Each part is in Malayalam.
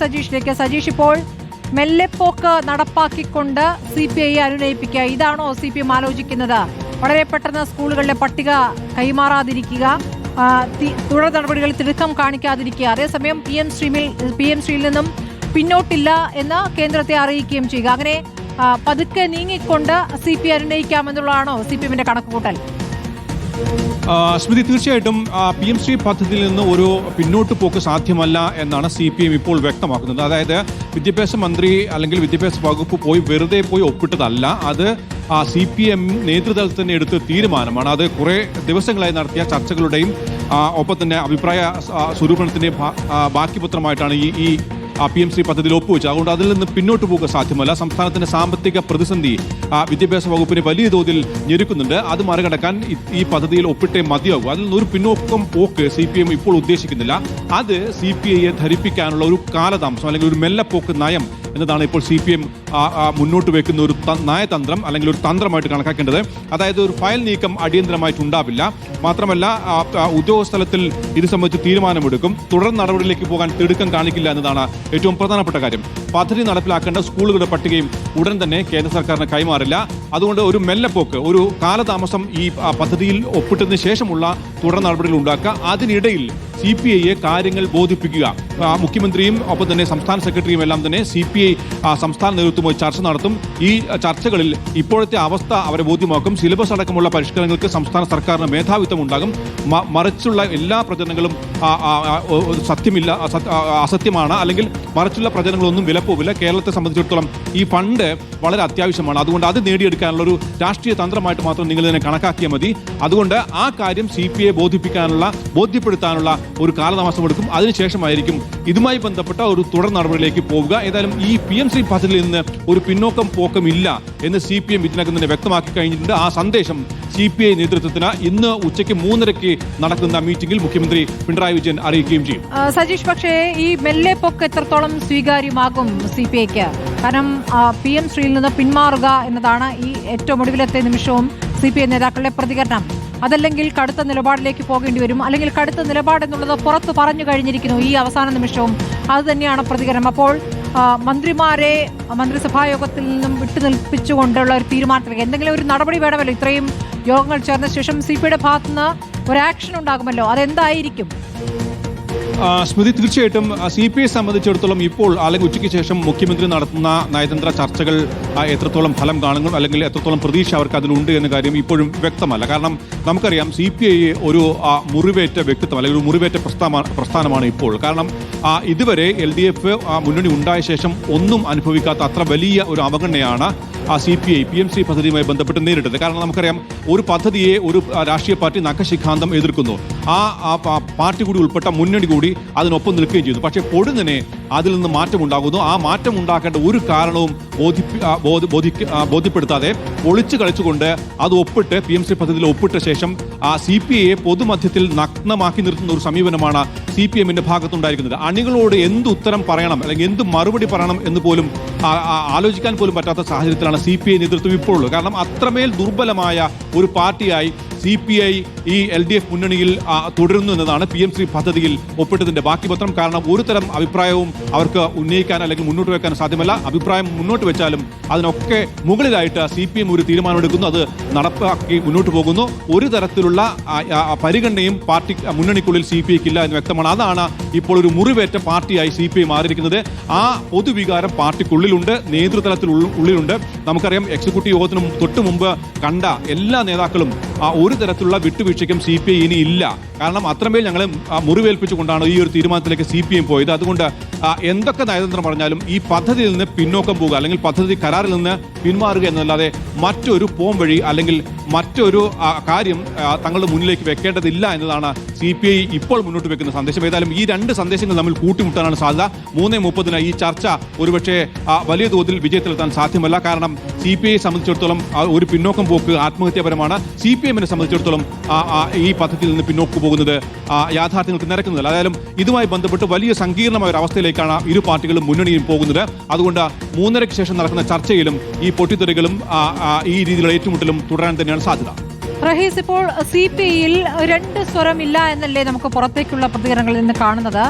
സജീഷിലേക്ക് സജീഷ് ഇപ്പോൾ മെല്ലെപ്പോക്ക് നടപ്പാക്കിക്കൊണ്ട് സി പി ഐ അനുനയിപ്പിക്കുക. ഇതാണോ സി പി എം ആലോചിക്കുന്നത്? വളരെ പെട്ടെന്ന് സ്കൂളുകളിലെ പട്ടിക കൈമാറാതിരിക്കുക. തുടർ നടപടികളിൽ തിടുക്കം കാണിക്കാതിരിക്കുക. അതേസമയം പി എം സ്ട്രീമിൽ പി എം സ്ട്രീമിൽ നിന്നും പിന്നോട്ടില്ല എന്ന് കേന്ദ്രത്തെ അറിയിക്കുകയും ചെയ്യുക. അങ്ങനെ പതുക്കെ നീങ്ങിക്കൊണ്ട് സി പി അനുനയിക്കാമെന്നുള്ളതാണോ സി പി എമ്മിന്റെ കണക്കുകൂട്ടൽ? സ്മൃതി തീർച്ചയായിട്ടും പി എം ശ്രീ പദ്ധതിയിൽ നിന്ന് ഒരു പിന്നോട്ട് പോക്ക് സാധ്യമല്ല എന്നാണ് സി പി എം ഇപ്പോൾ വ്യക്തമാക്കുന്നത്. അതായത് വിദ്യാഭ്യാസ മന്ത്രി അല്ലെങ്കിൽ വിദ്യാഭ്യാസ വകുപ്പ് പോയി വെറുതെ പോയി ഒപ്പിട്ടതല്ല. അത് സി പി എം നേതൃതലത്തിൽ തന്നെ എടുത്ത തീരുമാനമാണ്. അത് കുറേ ദിവസങ്ങളായി നടത്തിയ ചർച്ചകളുടെയും ആ, ഒപ്പം തന്നെ അഭിപ്രായ ആ, സ്വരൂപണത്തിന്റെയും ബാക്കി പത്രമായിട്ടാണ് ഈ ഈ പി എം ശ്രീ പദ്ധതിയിൽ ഒപ്പുവെച്ചു. അതുകൊണ്ട് അതിൽ നിന്ന് പിന്നോട്ട് പോകുക സാധ്യമല്ല. സംസ്ഥാനത്തിന്റെ സാമ്പത്തിക പ്രതിസന്ധി ആ, വിദ്യാഭ്യാസ വകുപ്പിനെ വലിയ തോതിൽ ഞെരുക്കുന്നുണ്ട്. അത് മറികടക്കാൻ ഈ- പദ്ധതിയിൽ ഒപ്പിട്ടേ മതിയാകൂ അതിൽ നിന്ന് ഒരു പിന്നോക്കം പോക്ക് സി പി എം ഇപ്പോൾ ഉദ്ദേശിക്കുന്നില്ല. അത് സി പി ഐയെ ധരിപ്പിക്കാനുള്ള ഒരു കാലതാമസം അല്ലെങ്കിൽ ഒരു മെല്ലപ്പോക്ക് നയം എന്നതാണ് ഇപ്പോൾ സി പി എം മുന്നോട്ട് വെക്കുന്ന ഒരു നയതന്ത്രം അല്ലെങ്കിൽ ഒരു തന്ത്രമായിട്ട് കണക്കാക്കേണ്ടത്. അതായത് ഒരു ഫയൽ നീക്കം അടിയന്തരമായിട്ട് ഉണ്ടാവില്ല മാത്രമല്ല ഉദ്യോഗസ്ഥലത്തിൽ ഇത് സംബന്ധിച്ച് തീരുമാനമെടുക്കും. തുടർ നടപടിയിലേക്ക് പോകാൻ തിടുക്കം കാണിക്കില്ല എന്നതാണ് ഏറ്റവും പ്രധാനപ്പെട്ട കാര്യം. പദ്ധതി നടപ്പിലാക്കേണ്ട സ്കൂളുകളുടെ പട്ടികയും ഉടൻ തന്നെ കേന്ദ്ര സർക്കാരിന് കൈമാറില്ല. അതുകൊണ്ട് ഒരു മെല്ലപ്പോക്ക് ഒരു കാലതാമസം ഈ പദ്ധതിയിൽ ഒപ്പിട്ടതിന് ശേഷമുള്ള തുടർ നടപടികൾ ഉണ്ടാക്കുക. അതിനിടയിൽ സി പി ഐയെ കാര്യങ്ങൾ ബോധിപ്പിക്കുക. മുഖ്യമന്ത്രിയും ഒപ്പം തന്നെ സംസ്ഥാന സെക്രട്ടറിയും എല്ലാം തന്നെ സി പി സംസ്ഥാന നേതൃത്വവുമായി ചർച്ച നടത്തും. ഈ ചർച്ചകളിൽ ഇപ്പോഴത്തെ അവസ്ഥ അവരെ ബോധ്യമാക്കും. സിലബസ് അടക്കമുള്ള പരിഷ്കരണങ്ങൾക്ക് സംസ്ഥാന സർക്കാരിന് മേധാവിത്വം ഉണ്ടാകും മറിച്ചുള്ള എല്ലാ പ്രചരണങ്ങളും സത്യമില്ല അസത്യമാണ്. അല്ലെങ്കിൽ മറിച്ചുള്ള പ്രചരണങ്ങളൊന്നും വിലപ്പോവില്ല. കേരളത്തെ സംബന്ധിച്ചിടത്തോളം ഈ ഫണ്ട് വളരെ അത്യാവശ്യമാണ്. അതുകൊണ്ട് അത് നേടിയെടുക്കാനുള്ള ഒരു രാഷ്ട്രീയ തന്ത്രമായിട്ട് മാത്രം നിങ്ങൾ ഇതിനെ കണക്കാക്കിയാൽ മതി. അതുകൊണ്ട് ആ കാര്യം സി പി ഐ ബോധിപ്പിക്കാനുള്ള ബോധ്യപ്പെടുത്താനുള്ള ഒരു കാലതാമസം എടുക്കും. അതിനുശേഷമായിരിക്കും ഇതുമായി ബന്ധപ്പെട്ട ഒരു തുടർ നടപടിയിലേക്ക് പോവുക. ഏതായാലും ഈ പി എം ശ്രീ പദ്ധതിയിൽ നിന്ന് ഒരു പിന്നോക്കം പോക്കം ഇല്ല എന്ന് സി പി എം ഇതിനകം തന്നെ വ്യക്തമാക്കി കഴിഞ്ഞിട്ടുണ്ട്. ആ സന്ദേശം സി പി ഐ നേതൃത്വത്തിന് ഇന്ന് ഉച്ചയ്ക്ക് മൂന്നരയ്ക്ക് നടക്കുന്ന മീറ്റിംഗിൽ മുഖ്യമന്ത്രി പിണറായി വിജയൻ അറിയിക്കുകയും ചെയ്യും. സജീഷ് പക്ഷേ ഈ മെല്ലെ പൊക്ക് എത്രത്തോളം സ്വീകാര്യമാകും സി പി ഐക്ക്? കാരണം പി എം ശ്രീയിൽ നിന്ന് പിന്മാറുക എന്നതാണ് ഈ ഏറ്റവും ഒടുവിലത്തെ നിമിഷവും സി പി ഐ നേതാക്കളുടെ പ്രതികരണം. അതല്ലെങ്കിൽ കടുത്ത നിലപാടിലേക്ക് പോകേണ്ടി വരും. അല്ലെങ്കിൽ കടുത്ത നിലപാട് എന്നുള്ളത് പുറത്ത് പറഞ്ഞു കഴിഞ്ഞിരിക്കുന്നു ഈ അവസാന നിമിഷവും. അത് തന്നെയാണ് പ്രതികരണം. അപ്പോൾ മന്ത്രിമാരെ മന്ത്രിസഭാ യോഗത്തിൽ നിന്നും വിട്ടുനിൽപ്പിച്ചുകൊണ്ടുള്ള ഒരു തീരുമാനത്തിലേക്ക് എന്തെങ്കിലും ഒരു നടപടി വേണമല്ലോ? ഇത്രയും യോഗങ്ങൾ ചേർന്ന ശേഷം സി പിയുടെ ഭാഗത്തുനിന്ന് ഒരു ആക്ഷൻ ഉണ്ടാകുമല്ലോ? അതെന്തായിരിക്കും? സ്മൃതി തീർച്ചയായിട്ടും സി പി ഐ സംബന്ധിച്ചിടത്തോളം ഇപ്പോൾ അല്ലെങ്കിൽ ഉച്ചയ്ക്ക് ശേഷം മുഖ്യമന്ത്രി നടത്തുന്ന നയതന്ത്ര ചർച്ചകൾ എത്രത്തോളം ഫലം കാണുന്നു അല്ലെങ്കിൽ എത്രത്തോളം പ്രതീക്ഷ അവർക്ക് അതിലുണ്ട് എന്ന കാര്യം ഇപ്പോഴും വ്യക്തമല്ല. കാരണം നമുക്കറിയാം സി പി ഐ ഒരു മുറിവേറ്റ വ്യക്തിത്വം അല്ലെങ്കിൽ ഒരു മുറിവേറ്റ പ്രസ്ഥാന പ്രസ്ഥാനമാണ് ഇപ്പോൾ. കാരണം ഇതുവരെ എൽ ഡി എഫ് മുന്നണി ഉണ്ടായ ശേഷം ഒന്നും അനുഭവിക്കാത്ത അത്ര വലിയ ഒരു അവഗണനയാണ് ആ C P I P M C പദ്ധതിയുമായി ബന്ധപ്പെട്ട് നേരിട്ടത്. കാരണം നമുക്കറിയാം ഒരു പദ്ധതിയെ ഒരു രാഷ്ട്രീയ പാർട്ടി നഖശിഖാന്തം എതിർക്കുന്നു. ആ പാർട്ടി കൂടി ഉൾപ്പെട്ട മുന്നണി കൂടി അതിനൊപ്പം നിൽക്കുകയും ചെയ്തു. പക്ഷേ പൊടുന്നനെ അതിൽ നിന്ന് മാറ്റം ഉണ്ടാകുന്നു ആ മാറ്റം ഉണ്ടാക്കേണ്ട ഒരു കാരണവും ബോധി ബോധ്യപ്പെടുത്താതെ ഒളിച്ചു കളിച്ചുകൊണ്ട് അത് ഒപ്പിട്ട് പി എം സി പദ്ധതിയിൽ ഒപ്പിട്ട ശേഷം ആ സി പി ഐയെ പൊതുമധ്യത്തിൽ നഗ്നമാക്കി നിർത്തുന്ന ഒരു സമീപനമാണ് സി പി എമ്മിന്റെ ഭാഗത്തുണ്ടായിരിക്കുന്നത്. അണികളോട് എന്ത് ഉത്തരം പറയണം അല്ലെങ്കിൽ എന്ത് മറുപടി പറയണം എന്ന് പോലും ആലോചിക്കാൻ പോലും പറ്റാത്ത സാഹചര്യത്തിലാണ് സി പി ഐ നേതൃത്വം ഇപ്പോൾ ഉള്ളത്. കാരണം അത്രമേൽ ദുർബലമായ ഒരു പാർട്ടിയായി സി പി ഐ ഈ എൽ ഡി എഫ് മുന്നണിയിൽ തുടരുന്നു എന്നതാണ് പി എം ശ്രീ പദ്ധതിയിൽ ഒപ്പിട്ടതിന്റെ ബാക്കി പത്രം. കാരണം ഒരു തരം അഭിപ്രായവും അവർക്ക് ഉന്നയിക്കാൻ അല്ലെങ്കിൽ മുന്നോട്ട് വെക്കാൻ സാധ്യമല്ല. അഭിപ്രായം മുന്നോട്ട് വെച്ചാലും അതിനൊക്കെ മുകളിലായിട്ട് സി പി എം ഒരു തീരുമാനമെടുക്കുന്നു. അത് നടപ്പാക്കി മുന്നോട്ട് പോകുന്നു. ഒരു തരത്തിലുള്ള പരിഗണനയും പാർട്ടി മുന്നണിക്കുള്ളിൽ സി പി ഐക്ക് ഇല്ല എന്ന് വ്യക്തമാണ്. അതാണ് ഇപ്പോൾ ഒരു മുറിവേറ്റ പാർട്ടിയായി സി പി ഐ മാറിയിരിക്കുന്നത്. ആ പൊതുവികാരം പാർട്ടിക്കുള്ളിലുണ്ട് നേതൃതലത്തിൽ ഉള്ളിലുണ്ട്. നമുക്കറിയാം എക്സിക്യൂട്ടീവ് യോഗത്തിന് തൊട്ടു മുമ്പ് കണ്ട എല്ലാ നേതാക്കളും ഒരു തരത്തിലുള്ള വിട്ടുവീഴ്ചയ്ക്കും സി പി ഐ ഇനി ഇല്ല. കാരണം അത്രമേൽ ഞങ്ങളെ മുറിവേൽപ്പിച്ചുകൊണ്ടാണ് ഈ ഒരു തീരുമാനത്തിലേക്ക് സി പി എം പോയത്. അതുകൊണ്ട് എന്തൊക്കെ നയതന്ത്രം പറഞ്ഞാലും ഈ പദ്ധതിയിൽ നിന്ന് പിന്നോക്കം പോകുക അല്ലെങ്കിൽ പദ്ധതി കരാറിൽ നിന്ന് പിന്മാറുക എന്നല്ലാതെ മറ്റൊരു പോം വഴി അല്ലെങ്കിൽ മറ്റൊരു കാര്യം തങ്ങളുടെ മുന്നിലേക്ക് വെക്കേണ്ടതില്ല എന്നതാണ് സി പി ഐ ഇപ്പോൾ മുന്നോട്ട് വെക്കുന്ന സന്ദേശം. ഏതായാലും ഈ രണ്ട് സന്ദേശങ്ങൾ തമ്മിൽ കൂട്ടിമുട്ടാനാണ് സാധ്യത. മൂന്നേ മുപ്പതിന് ഈ ചർച്ച ഒരുപക്ഷെ വലിയ തോതിൽ വിജയത്തിലെത്താൻ സാധ്യമല്ല. കാരണം സി പി ഐ സംബന്ധിച്ചിടത്തോളം ഒരു പിന്നോക്കം പോക്ക് ആത്മഹത്യാപരമാണ്. സി പി എമ്മിനെ സംബന്ധിച്ചിടത്തോളം ഈ പദ്ധതിയിൽ നിന്ന് പിന്നോട്ട് പോകുന്നത് യാഥാർത്ഥ്യങ്ങൾക്ക് നിരക്കുന്നതല്ല. അതായാലും ഇതുമായി ബന്ധപ്പെട്ട് വലിയ സങ്കീർണമായ ഒരു അവസ്ഥയിലേക്കാണ് ഇരു പാർട്ടികളും മുന്നണിയും പോകുന്നത്. അതുകൊണ്ട് മൂന്നരയ്ക്ക് ശേഷം നടക്കുന്ന ചർച്ചയിലും ഈ പൊട്ടിത്തെറികളും ഈ രീതിയിലുള്ള ഏറ്റുമുട്ടലും തുടരാൻ തന്നെയാണ് സാധ്യത. റഹീസ് ഇപ്പോൾ സി പി ഐയിൽ രണ്ട് സ്വരമില്ല എന്നല്ലേ നമുക്ക് പുറത്തേക്കുള്ള പ്രതികരണങ്ങളിൽ നിന്ന് കാണുന്നത്?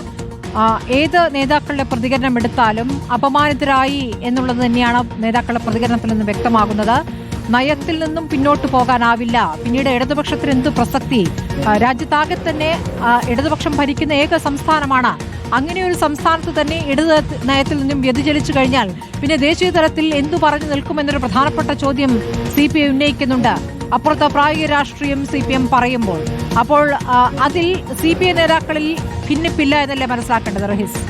ഏത് നേതാക്കളുടെ പ്രതികരണം എടുത്താലും അപമാനിതരായി എന്നുള്ളത് തന്നെയാണ് നേതാക്കളുടെ പ്രതികരണത്തിൽ നിന്ന് വ്യക്തമാകുന്നത്. നയത്തിൽ നിന്നും പിന്നോട്ട് പോകാനാവില്ല. പിന്നീട് ഇടതുപക്ഷത്തിന് എന്ത് പ്രസക്തി? രാജ്യത്താകെ തന്നെ ഇടതുപക്ഷം ഭരിക്കുന്ന ഏക സംസ്ഥാനമാണ് അങ്ങനെ ഒരു സംസ്ഥാനത്ത് തന്നെ ഇടത് നയത്തിൽ നിന്നും വ്യതിചലിച്ചു കഴിഞ്ഞാൽ പിന്നെ ദേശീയ തലത്തിൽ എന്തു പറഞ്ഞു നിൽക്കുമെന്നൊരു പ്രധാനപ്പെട്ട ചോദ്യം സി പി ഐ ഉന്നയിക്കുന്നുണ്ട്. അപ്പുറത്തെ പ്രായോഗിക രാഷ്ട്രീയം സി പി എം പറയുമ്പോൾ അപ്പോൾ അതിൽ സി പി ഐ നേതാക്കളിൽ ഭിന്നിപ്പില്ല എന്നല്ലേ മനസ്സിലാക്കേണ്ടത് റഹീസ്?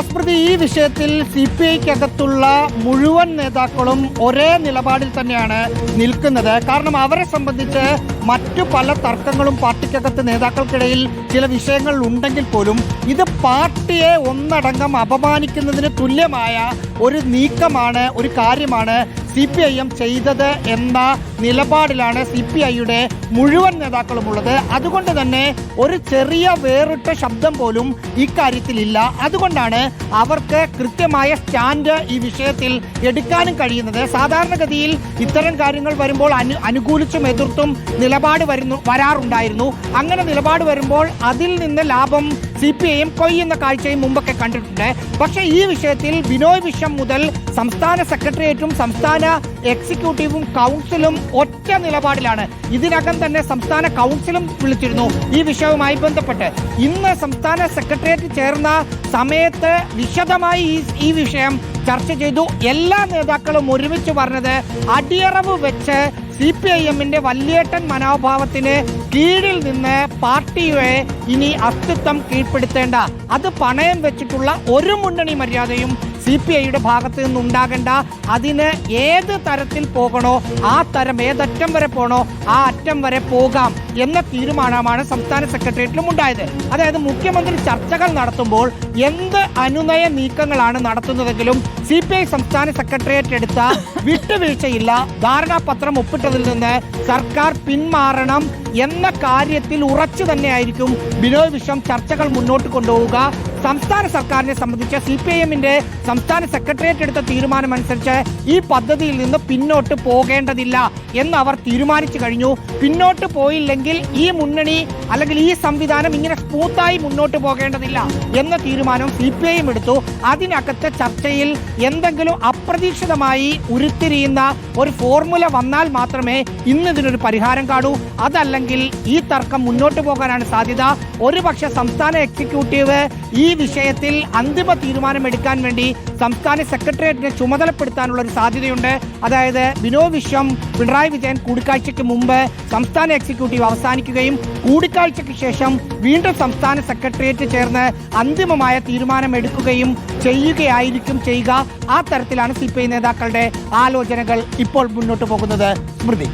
സ്മൃതി ഈ വിഷയത്തിൽ സി പി ഐക്കകത്തുള്ള മുഴുവൻ നേതാക്കളും ഒരേ നിലപാടിൽ തന്നെയാണ് നിൽക്കുന്നത്. കാരണം അവരെ സംബന്ധിച്ച് മറ്റു പല തർക്കങ്ങളും പാർട്ടിക്കകത്ത് നേതാക്കൾക്കിടയിൽ ചില വിഷയങ്ങൾ ഉണ്ടെങ്കിൽ പോലും ഇത് പാർട്ടിയെ ഒന്നടങ്കം അപമാനിക്കുന്നതിന് തുല്യമായ ഒരു നീക്കമാണ് ഒരു കാര്യമാണ് സി പി ഐ എം ചെയ്തത് എന്ന നിലപാടിലാണ് സി പി ഐയുടെ മുഴുവൻ നേതാക്കളുമുള്ളത്. അതുകൊണ്ട് തന്നെ ഒരു ചെറിയ വേറിട്ട ശബ്ദം പോലും ഇക്കാര്യത്തിലില്ല. അതുകൊണ്ടാണ് അവർക്ക് കൃത്യമായ സ്റ്റാൻഡ് ഈ വിഷയത്തിൽ എടുക്കാനും കഴിയുന്നത്. സാധാരണഗതിയിൽ ഇത്തരം കാര്യങ്ങൾ വരുമ്പോൾ അനു അനുകൂലിച്ചും എതിർത്തും നിലപാട് വരുന്നു വരാറുണ്ടായിരുന്നു. അങ്ങനെ നിലപാട് വരുമ്പോൾ അതിൽ നിന്ന് ലാഭം സി പി ഐയും കൊയ്യുന്ന കാഴ്ചയും മുമ്പൊക്കെ കണ്ടിട്ടുണ്ട്. പക്ഷേ ഈ വിഷയത്തിൽ ബിനോയ് വിശ്വം മുതൽ സംസ്ഥാന സെക്രട്ടേറിയറ്റും സംസ്ഥാന എക്സിക്യൂട്ടീവും കൗൺസിലും ഒറ്റ നിലപാടിലാണ്. ഇതിനകം തന്നെ സംസ്ഥാന കൗൺസിലും വിളിച്ചിരുന്നു ഈ വിഷയവുമായി ബന്ധപ്പെട്ട്. ഇന്ന് സംസ്ഥാന സെക്രട്ടേറിയറ്റ് ചേർന്ന സമയത്ത് വിശദമായി ഈ വിഷയം ചർച്ച ചെയ്തു. എല്ലാ നേതാക്കളും ഒരുമിച്ച് പറഞ്ഞത് അടിയറവ് വെച്ച് സി പി ഐ എമ്മിന്റെ വല്യേട്ടൻ മനോഭാവത്തിന് കീഴിൽ നിന്ന് പാർട്ടിയെ ഇനി അസ്തിത്വം കീഴ്പ്പെടുത്തേണ്ട. അത് പണയം വെച്ചിട്ടുള്ള ഒരു മുന്നണി മര്യാദയും സി പി ഐയുടെ ഭാഗത്ത് നിന്നുണ്ടാകേണ്ട അതിന് ഏത് തരത്തിൽ പോകണോ ആ തരം ഏതറ്റം വരെ പോകണോ ആ അറ്റം വരെ പോകാം എന്ന തീരുമാനമാണ് സംസ്ഥാന സെക്രട്ടേറിയറ്റിലും ഉണ്ടായത്. അതായത് മുഖ്യമന്ത്രി ചർച്ചകൾ നടത്തുമ്പോൾ എന്ത് അനുനയ നീക്കങ്ങളാണ് നടത്തുന്നതെങ്കിലും സി പി ഐ സംസ്ഥാന സെക്രട്ടേറിയറ്റ് എടുത്ത വിട്ടുവീഴ്ചയില്ല. ധാരണാപത്രം ഒപ്പിട്ടതിൽ നിന്ന് സർക്കാർ പിന്മാറണം എന്ന കാര്യത്തിൽ ഉറച്ചു തന്നെയായിരിക്കും ബിനോയ് വിശ്വം ചർച്ചകൾ മുന്നോട്ട് കൊണ്ടുപോവുക. സംസ്ഥാന സർക്കാരിനെ സംബന്ധിച്ച് സി പി എമ്മിന്റെ സംസ്ഥാന സെക്രട്ടേറിയറ്റ് എടുത്ത തീരുമാനമനുസരിച്ച് ഈ പദ്ധതിയിൽ നിന്ന് പിന്നോട്ട് പോകേണ്ടതില്ല എന്ന് അവർ തീരുമാനിച്ചു കഴിഞ്ഞു. പിന്നോട്ട് പോയില്ലെങ്കിൽ ഈ മുന്നണി അല്ലെങ്കിൽ ഈ സംവിധാനം ഇങ്ങനെ സ്മൂത്തായി മുന്നോട്ട് പോകേണ്ടതില്ല എന്ന തീരുമാനം സി പി ഐ എം എടുത്തു. അതിനകത്ത് ചർച്ചയിൽ എന്തെങ്കിലും അപ്രതീക്ഷിതമായി ഉരുത്തിരിയുന്ന ഒരു ഫോർമുല വന്നാൽ മാത്രമേ ഇന്ന് ഇതിനൊരു പരിഹാരം കാണൂ. അതല്ലെങ്കിൽ ഈ തർക്കം മുന്നോട്ട് പോകാനാണ് സാധ്യത. ഒരുപക്ഷെ സംസ്ഥാന എക്സിക്യൂട്ടീവ് ഈ വിഷയത്തിൽ അന്തിമ തീരുമാനമെടുക്കാൻ വേണ്ടി സംസ്ഥാന സെക്രട്ടേറിയറ്റിനെ ചുമതലപ്പെടുത്താനുള്ള ഒരു സാധ്യതയുണ്ട്. അതായത് ബിനോ വിശ്വം പിണറായി വിജയൻ കൂടിക്കാഴ്ചയ്ക്ക് മുമ്പ് സംസ്ഥാന എക്സിക്യൂട്ടീവ് അവസാനിക്കുകയും കൂടിക്കാഴ്ചയ്ക്ക് ശേഷം വീണ്ടും സംസ്ഥാന സെക്രട്ടേറിയറ്റ് ചേർന്ന് അന്തിമമായ തീരുമാനമെടുക്കുകയും ചെയ്യുകയായിരിക്കും ചെയ്യുക. ആ തരത്തിലാണ് സി നേതാക്കളുടെ ആലോചനകൾ ഇപ്പോൾ മുന്നോട്ട് പോകുന്നത്. സ്മൃതി.